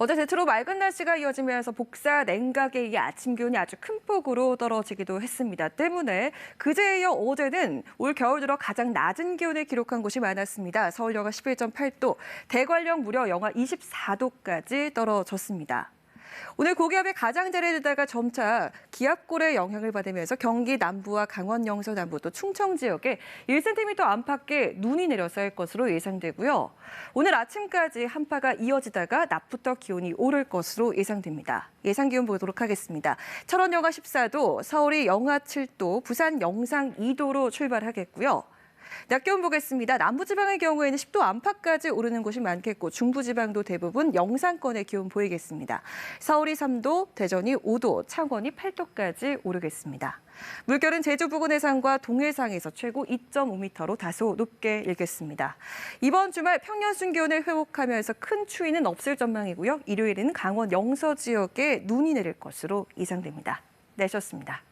어제 대체로 맑은 날씨가 이어지면서 복사 냉각의 이 아침 기온이 아주 큰 폭으로 떨어지기도 했습니다. 때문에 그제에 이어 어제는 올 겨울 들어 가장 낮은 기온을 기록한 곳이 많았습니다. 서울 영하 11.8도, 대관령 무려 영하 24도까지 떨어졌습니다. 오늘 고기압의 가장자리에다가 점차 기압골의 영향을 받으면서 경기 남부와 강원 영서 남부 또 충청 지역에 1cm 안팎의 눈이 내려서 것으로 예상되고요. 오늘 아침까지 한파가 이어지다가 낮부터 기온이 오를 것으로 예상됩니다. 예상 기온 보도록 하겠습니다. 철원 영하 14도, 서울이 영하 7도, 부산 영상 2도로 출발하겠고요. 낮 기온 보겠습니다. 남부지방의 경우에는 10도 안팎까지 오르는 곳이 많겠고 중부지방도 대부분 영상권의 기온 보이겠습니다. 서울이 3도, 대전이 5도, 창원이 8도까지 오르겠습니다. 물결은 제주 부근 해상과 동해상에서 최고 2.5m로 다소 높게 일겠습니다. 이번 주말 평년 순기온을 회복하면서 큰 추위는 없을 전망이고요. 일요일에는 강원 영서 지역에 눈이 내릴 것으로 예상됩니다. 내셨습니다.